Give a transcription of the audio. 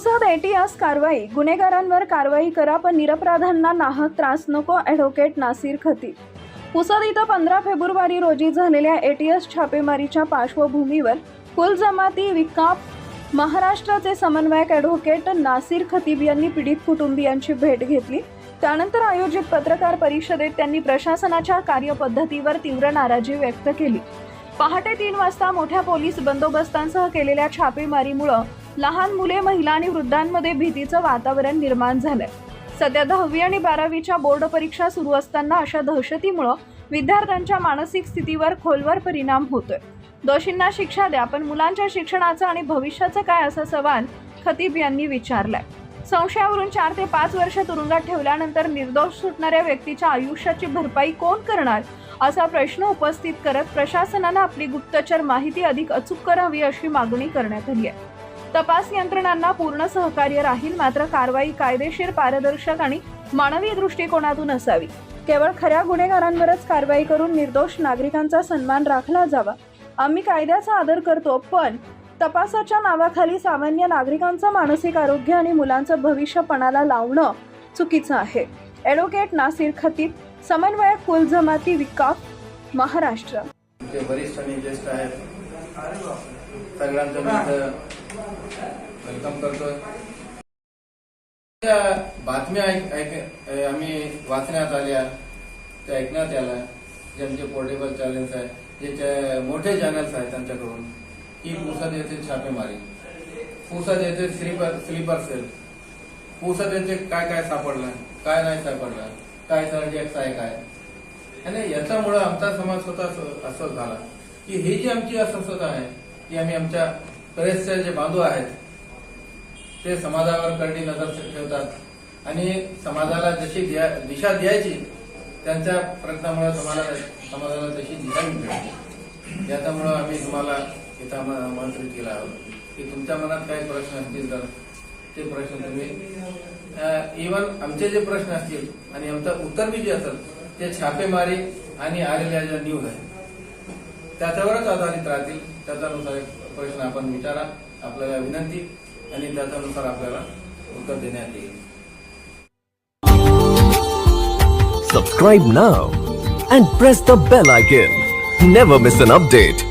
Pusad ATS कारवाई. गुन्हेगारांवर कारवाई करा पण निरपराधांना नाहक त्रास नको ॲडव्होकेट नासिर खतीब. पुसद इथं पंधरा फेब्रुवारी रोजी झालेल्या एटीएस छापेमारीच्या पार्श्वभूमीवर कुल जमाती विकाप महाराष्ट्राचे समन्वयक ॲडव्होकेट नासिर खतीब यांनी पीडित कुटुंबियांची भेट घेतली. त्यानंतर आयोजित पत्रकार परिषदेत त्यांनी प्रशासनाच्या कार्यपद्धतीवर तीव्र नाराजी व्यक्त केली. पहाटे तीन वाजता मोठ्या पोलीस बंदोबस्तांसह केलेल्या छापेमारीमुळं लहान मुले महिला आणि वृद्धांमध्ये भीतीचं वातावरण निर्माण झालंय. सध्या दहावी आणि बारावीच्या बोर्ड परीक्षा सुरू असताना अशा दहशतीमुळं विद्यार्थ्यांच्या मानसिक स्थितीवर खोलवर परिणाम होतोय. दोषींना शिक्षा द्या पण मुलांच्या शिक्षणाचं आणि भविष्याचं काय असा सवाल खतीब यांनी विचारलाय. संशयावरून चार ते पाच वर्ष तुरुंगात ठेवल्यानंतर निर्दोष सुटणाऱ्या व्यक्तीच्या आयुष्याची भरपाई कोण करणार? असा प्रश्न उपस्थित करत प्रशासनानं आपली गुप्तचर माहिती अधिक अचूक करावी अशी मागणी करण्यात आली आहे. तपास यंत्रणांना पूर्ण सहकार्य राहील मात्र कारवाई कायदेशीर पारदर्शक आणि मानवी दृष्टिकोनातून असावी. केवळ खऱ्या गुन्हेगारांवरच कारवाई करून निर्दोष नागरिकांचा सन्मान राखला जावा. आम्ही कायद्याचा आदर करतो पण तपासाच्या नावाखाली सामान्य नागरिकांचं मानसिक आरोग्य आणि मुलांचं भविष्य पणाला लावणं चुकीचं आहे. ॲडव्होकेट नासिर खतीब समन्वयक कुल जमाती विकास महाराष्ट्र सगळ्यांचं वेलकम करतोय. त्या बातम्या आम्ही वाचण्यात आल्या. त्या ऐकण्यात आल्या जे आमचे पोर्टेबल चॅनल्स आहेत जे मोठे चॅनल्स आहेत त्यांच्याकडून. की पुसद येथे छापेमारी. पुसद येथे स्लीपर स्लीपर सेल. पुसद येथे काय काय सापडलं काय नाही सापडलं काय सर्जक्स आहे काय. आणि याच्यामुळं आमचा समाज स्वतः अस- झाला. की ही जी आमची अस्वस्थता आहे की आम्ही आमच्या बरेचसे जे बांधव आहेत ते समाजावर करडी नजर ठेवतात. आणि समाजाला जशी दिशा द्यायची त्यांच्या प्रयत्नामुळे समाजाला समाजाला तशी दिशा मिळते. त्याच्यामुळं आम्ही तुम्हाला इथं आमंत्रित केलं आहोत. की तुमच्या मनात काही प्रश्न असतील तर ते प्रश्न तुम्ही इवन आमचे जे प्रश्न असतील आणि आमचं उत्तर बी जे असेल ते छापेमारी आणि आलेल्या ज्या न्यूज आहे त्याच्यावरच आधारित राहतील त्याच्यानुसार प्रश्न आपण विचारा आपल्याला विनंती आणि त्याच्यानुसार आपल्याला उत्तर देण्यात येईल Subscribe now and press the bell icon. Never miss an update.